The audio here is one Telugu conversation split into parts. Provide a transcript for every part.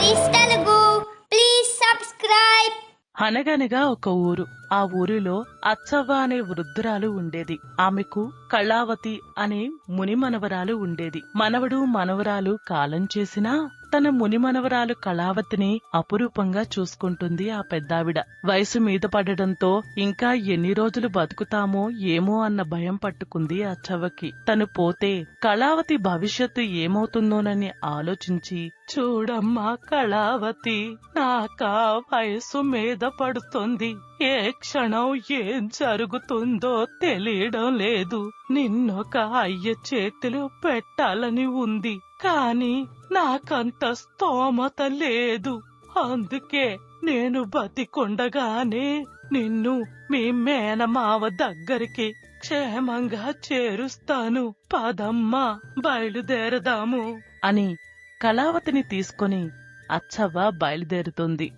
హరీష్ తెలుగు ప్లీజ్ సబ్స్క్రైబ్ అనగనగా ఒక ఊరు. ఆ ఊరిలో అచ్చవ్వ అనే వృద్ధురాలు ఉండేది. ఆమెకు కళావతి అనే ముని మనవరాలు ఉండేది. మనవడు మనవరాలు కాలం చేసినా తన ముని మనవరాలు కళావతిని అపురూపంగా చూసుకుంటుంది ఆ పెద్దావిడ. వయసు మీద పడడంతో ఇంకా ఎన్ని రోజులు బతుకుతామో ఏమో అన్న భయం పట్టుకుంది అచ్చవ్వకి. తను పోతే కళావతి భవిష్యత్తు ఏమవుతుందోనని ఆలోచించి చూడమ్మా కళావతి నాకా వయసు మీద పడుతుంది. ఏ క్షణం ఏం జరుగుతుందో తెలియడం లేదు. నిన్నొక అయ్య చేతిలో పెట్టాలని ఉంది. కాని నాకంత స్తోమత లేదు. అందుకే నేను బతికొండగానే నిన్ను మీ మేనమావ దగ్గరికి క్షేమంగా చేరుస్తాను. పదమ్మా బయలుదేరదాము. అని కళావతిని తీసుకొని అచ్చవ్వ బయలుదేరుతుంది.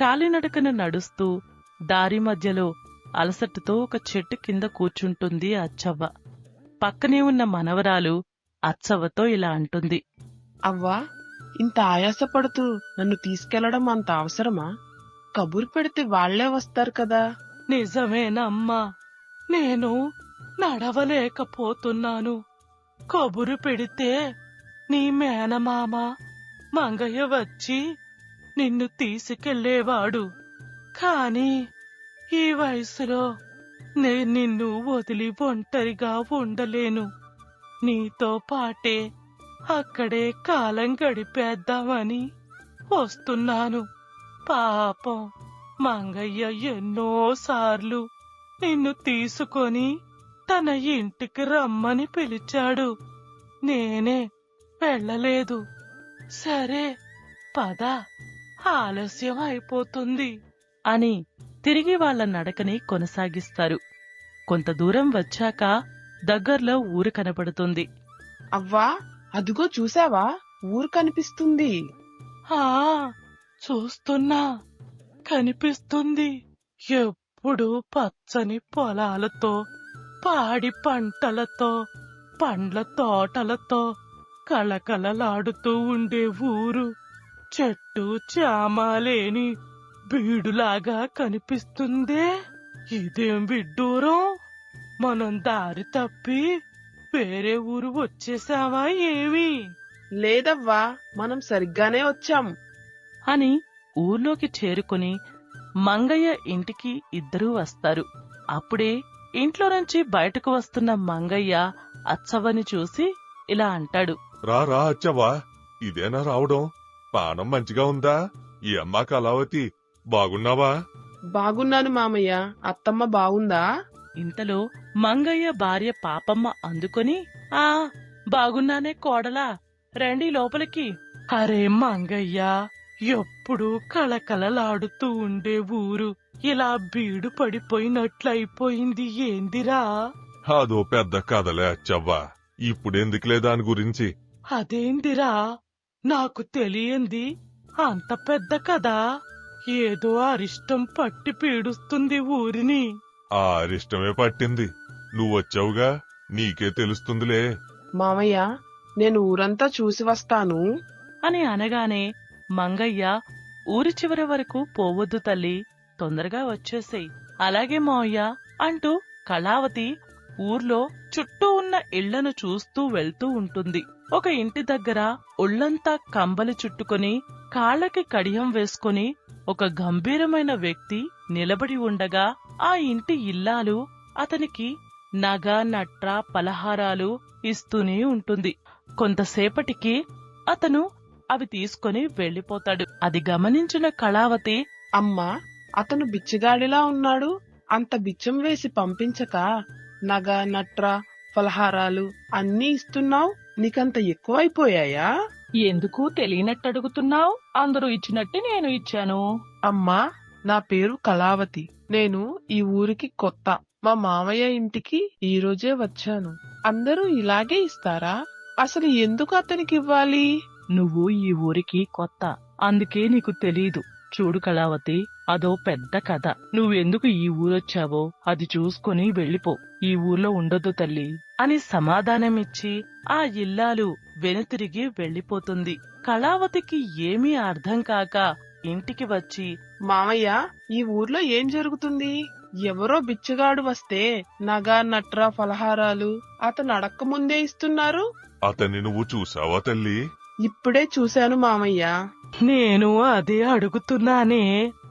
కాలినడకన నడుస్తూ దారి మధ్యలో అలసటతో ఒక చెట్టు కింద కూర్చుంటుంది అచ్చవ్వ. పక్కనే ఉన్న మనవరాలు అచ్చవ్వతో ఇలా అంటుంది. అవ్వా ఇంత ఆయాసపడుతూ నన్ను తీసుకెళ్ళడం అంత అవసరమా? కబురు పెడితే వాళ్ళే వస్తారు కదా. నిజమేనమ్మా. నేను నడవలేకపోతున్నాను. కబురు పెడితే నీ మేనమామ మంగయ్య వచ్చి నిన్ను తీసుకెళ్ళేవాడు కాని ఈ వయసులో నేను నిన్ను వదిలి ఒంటరిగా ఉండలేను. నీతో పాటే అక్కడే కాలం గడిపేద్దామని వస్తున్నాను. పాపం మంగయ్య ఎన్నోసార్లు నిన్ను తీసుకొని తన ఇంటికి రమ్మని పిలిచాడు. నేనే వెళ్ళలేదు. సరే పద ఆలస్యం అయిపోతుంది అని తిరిగి వాళ్ళ నడకని కొనసాగిస్తారు. కొంత దూరం వచ్చాక దగ్గర్లో ఊరు కనపడుతుంది. అవ్వా అదిగో చూసావా ఊరు కనిపిస్తుంది. ఆ చూస్తున్నా కనిపిస్తుంది. ఎప్పుడు పచ్చని పొలాలతో పాడి పంటలతో పండ్ల తోటలతో కళకళలాడుతూ ఉండే ఊరు. చెట్టు చామాలేని బీడులాగా కనిపిస్తుందే. ఇదేం విడ్డూరం? మనం దారి తప్పి వేరే ఊరు వచ్చేసావా ఏమి? లేదవ్వా మనం సరిగ్గానే వచ్చాం. అని ఊర్లోకి చేరుకుని మంగయ్య ఇంటికి ఇద్దరూ వస్తారు. అప్పుడే ఇంట్లో నుంచి బయటకు వస్తున్న మంగయ్య అచ్చవ్వని చూసి ఇలా అంటాడు. రా రా అచ్చవ్వా. ఇదేనా రావడం? పానం మంచిగా ఉందా? ఈ అమ్మ కళావతి బాగున్నావా? బాగున్నాను మామయ్య. అత్తమ్మ బాగుందా? ఇంతలో మంగయ్య భార్య పాపమ్మ అందుకొని ఆ బాగున్నానే కోడలా. రండి లోపలికి. అరే మంగయ్య ఎప్పుడు కళకళలాడుతూ ఉండే ఊరు. ఇలా బీడు పడిపోయినట్లయిపోయింది ఏందిరా? అదో పెద్ద కథలే అచ్చవ్వా. ఇప్పుడెందుకులే దాని గురించి? అదేందిరా? నాకు తెలియంది అంత పెద్ద కదా ఏదో అరిష్టం పట్టి పీడుస్తుంది ఊరిని. ఆ అరిష్టమే పట్టింది. నువ్వొచ్చావుగా నీకే తెలుస్తుందిలే. మామయ్య నేను ఊరంతా చూసి వస్తాను. అని అనగానే మంగయ్య ఊరి చివరి వరకు పోవద్దు తల్లి తొందరగా వచ్చేసేయ్. అలాగే మావయ్య అంటూ కళావతి ఊర్లో చుట్టూ ఉన్న ఇళ్ళను చూస్తూ వెళ్తూ ఉంటుంది. ఒక ఇంటి దగ్గర ఒళ్ళంతా కంబలి చుట్టుకొని కాళ్ళకి కడియం వేసుకొని ఒక గంభీరమైన వ్యక్తి నిలబడి ఉండగా ఆ ఇంటి ఇల్లాలు అతనికి నగ నట్ర పలహారాలు ఇస్తూనే ఉంటుంది. కొంతసేపటికి అతను అవి తీసుకొని వెళ్ళిపోతాడు అది గమనించిన కళావతి అమ్మా అతను బిచ్చగాడిలా ఉన్నాడు. అంత బిచ్చం వేసి పంపించక నగ నట్ర ఫలహారాలు అన్నీ ఇస్తున్నావు? నీకంత ఎక్కువైపోయాయా? ఎందుకు తెలియనట్టు అడుగుతున్నావు అందరూ ఇచ్చినట్టే నేను ఇచ్చాను. అమ్మా నా పేరు కళావతి. నేను ఈ ఊరికి కొత్త. మా మామయ్య ఇంటికి ఈ రోజే వచ్చాను. అందరూ ఇలాగే ఇస్తారా? అసలు ఎందుకు అతనికి ఇవ్వాలి? నువ్వు ఈ ఊరికి కొత్త. అందుకే నీకు తెలీదు. చూడు కళావతి అదో పెద్ద కథ. నువ్వెందుకు ఈ ఊరొచ్చావో? అది చూసుకొని వెళ్ళిపో. ఈ ఊర్లో ఉండొద్దు తల్లి అని సమాధానమిచ్చి ఆ ఇల్లాలు వెనుతిరిగి వెళ్ళిపోతుంది కళావతికి ఏమీ అర్థం కాక ఇంటికి వచ్చి మామయ్య ఈ ఊర్లో ఏం జరుగుతుంది? ఎవరో బిచ్చగాడు వస్తే నగా నట్రా ఫలహారాలు అతను అడక్క ముందే ఇస్తున్నారు. అతన్ని నువ్వు చూసావా తల్లి? ఇప్పుడే చూశాను మామయ్య. నేను అదే అడుగుతున్నానే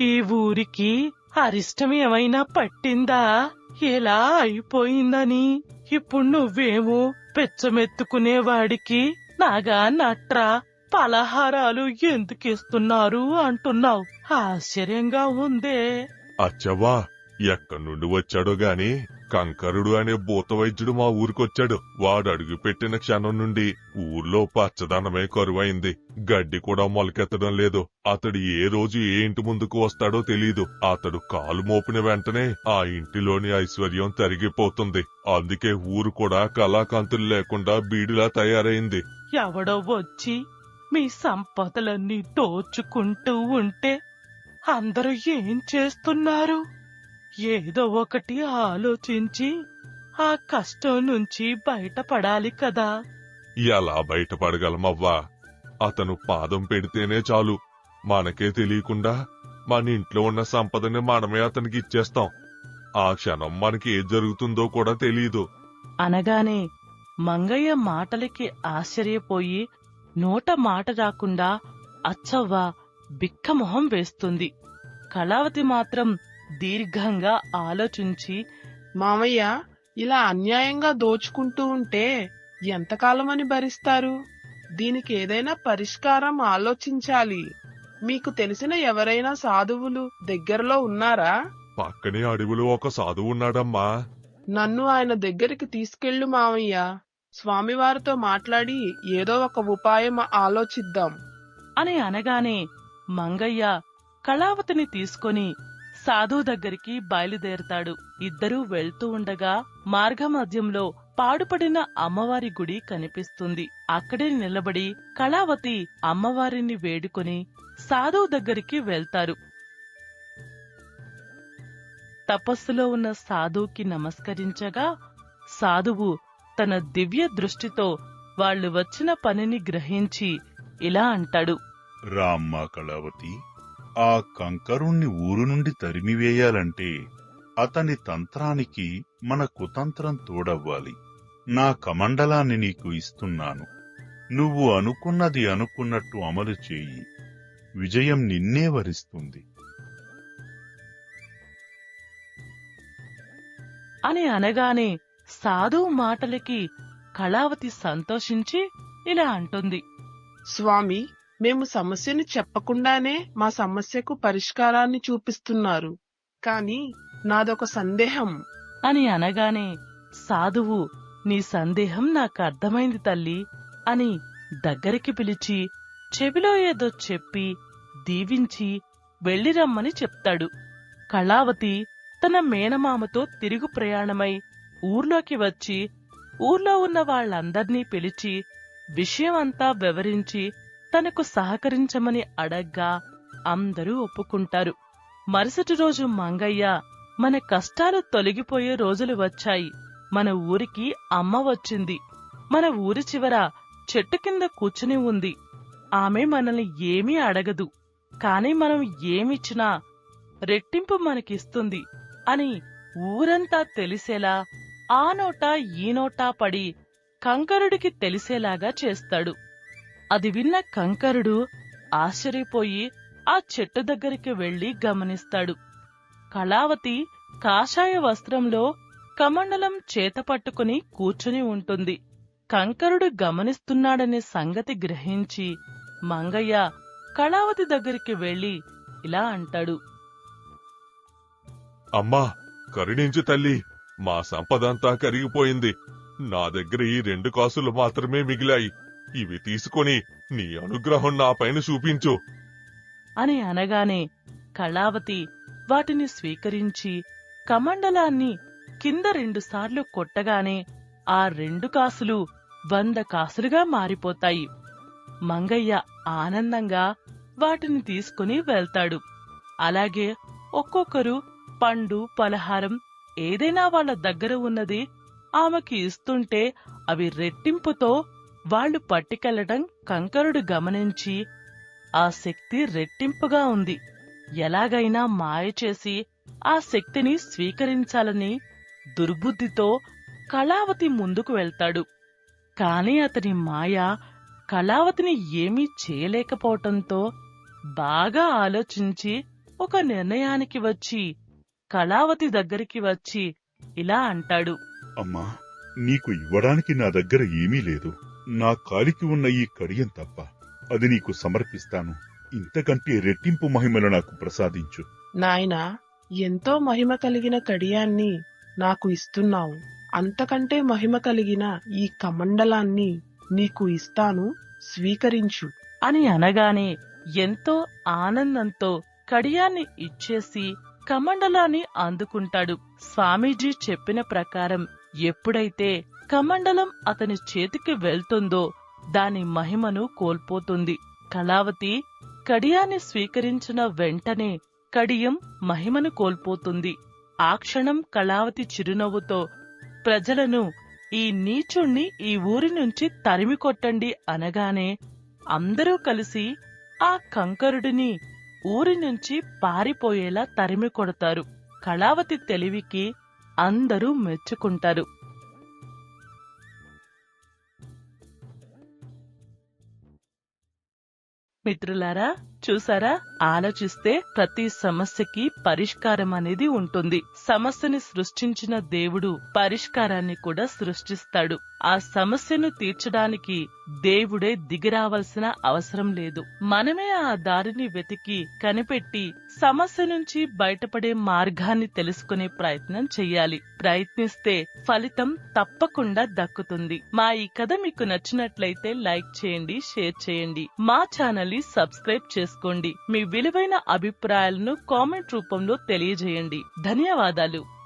ఈ ఊరికి అరిష్టం ఏమైనా పట్టిందా? ఎలా అయిపోయిందని? ఇప్పుడు నువ్వేమో పెచ్చమెత్తుకునేవాడికి. నాగా నట్రా పలహారాలు ఎందుకిస్తున్నారు అంటున్నావు? ఆశ్చర్యంగా ఉందే. అచ్చవ్వా ఎక్కడి నుండి వచ్చాడో గాని కంకరుడు అనే భూతవైద్యుడు మా ఊరికొచ్చాడు. వాడు అడుగు పెట్టిన క్షణం నుండి ఊర్లో పచ్చదనమే కరువైంది. గడ్డి కూడా మొలకెత్తడం లేదు. అతడు ఏ రోజు ఏ ఇంటి ముందుకు వస్తాడో తెలీదు. అతడు కాలు మోపిన వెంటనే ఆ ఇంటిలోని ఐశ్వర్యం తరిగిపోతుంది. అందుకే ఊరు కూడా కళాకాంతులు లేకుండా బీడిలా తయారైంది. ఎవడో వచ్చి మీ సంపదలన్నీ దోచుకుంటూ ఉంటే అందరూ ఏం చేస్తున్నారు? ఏదో ఒకటి ఆలోచించి ఆ కష్టం నుంచి బయటపడాలి కదా. ఎలా బయటపడగలమవ్వా? అతను పాదం పెడితేనే చాలు. మనకే తెలియకుండా మన ఇంట్లో ఉన్న సంపదని మనమే అతనికి ఇచ్చేస్తాం. ఆ క్షణం మనకి ఏం జరుగుతుందో కూడా తెలియదు అనగానే మంగయ్య మాటలకి ఆశ్చర్యపోయి నోట మాట రాకుండా అచ్చవ్వ బిక్కమొహం వేస్తుంది. కళావతి మాత్రం దీర్ఘంగా ఆలోచించి మామయ్య ఇలా అన్యాయంగా దోచుకుంటూ ఉంటే ఎంతకాలమని భరిస్తారు? దీనికి ఏదైనా పరిష్కారం ఆలోచించాలి. మీకు తెలిసిన ఎవరైనా సాధువులు దగ్గరలో ఉన్నారా? పక్కనే అడవిలో ఒక సాధువు ఉన్నాడమ్మా. నన్ను ఆయన దగ్గరికి తీసుకెళ్ళు మామయ్య. స్వామివారితో మాట్లాడి ఏదో ఒక ఉపాయం ఆలోచిద్దాం. అని అనగానే మంగయ్య కళావతిని తీసుకొని సాధువు దగ్గరికి బయలుదేరతాడు. ఇద్దరూ వెళ్తూ ఉండగా మార్గమధ్యంలో పాడుపడిన అమ్మవారి గుడి కనిపిస్తుంది. అక్కడే నిలబడి కళావతి అమ్మవారిని వేడుకొని సాధువు దగ్గరికి వెళ్తారు. తపస్సులో ఉన్న సాధువుకి నమస్కరించగా సాధువు తన దివ్య దృష్టితో వాళ్ళు వచ్చిన పనిని గ్రహించి ఇలా అంటాడు. రామ్మ కళావతి ఆ కంకరుణ్ణి ఊరు నుండి తరిమివేయాలంటే అతని తంత్రానికి మన కుతంత్రం తోడవ్వాలి. నా కమండలాన్ని నీకు ఇస్తున్నాను. నువ్వు అనుకున్నది అనుకున్నట్టు అమలు చేయి. విజయం నిన్నే వరిస్తుంది. అని అనగానే సాధువు మాటలకి కళావతి సంతోషించి ఇలా అంటుంది. స్వామి మేము సమస్యను చెప్పకుండానే మా సమస్యకు పరిష్కారాన్ని చూపిస్తున్నారు. కాని నాదొక సందేహం. అని అనగానే సాధువు నీ సందేహం నాకు అర్థమైంది తల్లి అని దగ్గరికి పిలిచి చెవిలో ఏదో చెప్పి దీవించి వెళ్ళిరమ్మని చెప్తాడు. కళావతి తన మేనమామతో తిరుగు ప్రయాణమై ఊర్లోకి వచ్చి ఊర్లో ఉన్న వాళ్ళందర్నీ పిలిచి విషయమంతా వివరించి తనకు సహకరించమని అడగ్గా అందరూ ఒప్పుకుంటారు. మరుసటి రోజు మంగయ్య మన కష్టాలు తొలగిపోయే రోజులు వచ్చాయి. మన ఊరికి అమ్మ వచ్చింది. మన ఊరి చివర చెట్టు కింద కూర్చుని ఉంది. ఆమె మనల్ని ఏమీ అడగదు. కాని మనం ఏమిచ్చినా రెట్టింపు మనకిస్తుంది అని ఊరంతా తెలిసేలా ఆ నోటా ఈ నోటా పడి కంకరుడికి తెలిసేలాగా చేస్తాడు. అది విన్న కంకరుడు ఆశ్చర్యపోయి ఆ చెట్టు దగ్గరికి వెళ్ళి గమనిస్తాడు. కళావతి కాషాయ వస్త్రంలో కమండలం చేత పట్టుకుని కూర్చుని ఉంటుంది. కంకరుడు గమనిస్తున్నాడనే సంగతి గ్రహించి మంగయ్య కళావతి దగ్గరికి వెళ్ళి ఇలా అంటాడు. అమ్మా కరుణించు తల్లి మా సంపదంతా కరిగిపోయింది. నా దగ్గర ఈ రెండు కాసులు మాత్రమే మిగిలాయి. ఇవి తీసుకొని నీ అనుగ్రహం నా పైన చూపించు. అని అనగానే కళావతి వాటిని స్వీకరించి కమండలాన్ని కింద రెండుసార్లు కొట్టగానే ఆ రెండు కాసులు వంద కాసులుగా మారిపోతాయి. మంగయ్య ఆనందంగా వాటిని తీసుకుని వెళ్తాడు. అలాగే ఒక్కొక్కరు పండు పలహారం ఏదైనా వాళ్ళ దగ్గర ఉన్నది ఆమెకి ఇస్తుంటే అవి రెట్టింపుతో వాళ్ళు పట్టుకెళ్ళడం కంకరుడు గమనించి ఆ శక్తి రెట్టింపుగా ఉంది. ఎలాగైనా మాయ చేసి ఆ శక్తిని స్వీకరించాలని దుర్బుద్ధితో కళావతి ముందుకు వెళ్తాడు. కాని అతని మాయ కళావతిని ఏమీ చేయలేకపోవటంతో బాగా ఆలోచించి ఒక నిర్ణయానికి వచ్చి కళావతి దగ్గరికి వచ్చి ఇలా అంటాడు. అమ్మా నీకు ఇవ్వడానికి నా దగ్గర ఏమీ లేదు. నా కాలికి ఉన్న ఈ కడియం తప్ప అది నీకు సమర్పిస్తాను. ఇంతకంటే రెట్టింపు మహిమలు నాకు ప్రసాదించు. నాయనా ఎంతో మహిమ కలిగిన కడియాన్ని నాకు ఇస్తున్నావు. అంతకంటే మహిమ కలిగిన ఈ కమండలాన్ని నీకు ఇస్తాను స్వీకరించు. అని అనగానే ఎంతో ఆనందంతో కడియాన్ని ఇచ్చేసి కమండలాన్ని అందుకుంటాడు. స్వామీజీ చెప్పిన ప్రకారం ఎప్పుడైతే కమండలం అతని చేతికి వెళ్తుందో దాని మహిమను కోల్పోతుంది. కళావతి కడియాన్ని స్వీకరించిన వెంటనే కడియం మహిమను కోల్పోతుంది. ఆ క్షణం కళావతి చిరునవ్వుతో ప్రజలను ఈ నీచుణ్ణి ఈ ఊరి నుంచి తరిమి కొట్టండి అనగానే అందరూ కలిసి ఆ కంకరుడిని ఊరి నుంచి పారిపోయేలా తరిమి కొడతారు. కళావతి తెలివికి అందరూ మెచ్చుకుంటారు. మిత్రులారా చూసారా? ఆలోచిస్తే ప్రతి సమస్యకి పరిష్కారం అనేది ఉంటుంది. సమస్యని సృష్టించిన దేవుడు పరిష్కారాన్ని కూడా సృష్టిస్తాడు. ఆ సమస్యను తీర్చడానికి దేవుడే దిగిరావాల్సిన అవసరం లేదు. మనమే ఆ దారిని వెతికి కనిపెట్టి సమస్య నుంచి బయటపడే మార్గాన్ని తెలుసుకునే ప్రయత్నం చెయ్యాలి ప్రయత్నిస్తే ఫలితం తప్పకుండా దక్కుతుంది. మా ఈ కథ మీకు నచ్చినట్లయితే లైక్ చేయండి షేర్ చేయండి. మా ఛానల్ని సబ్స్క్రైబ్ చేసుకోండి. మీ విలువైన అభిప్రాయాలను కామెంట్ రూపంలో తెలియజేయండి. ధన్యవాదాలు.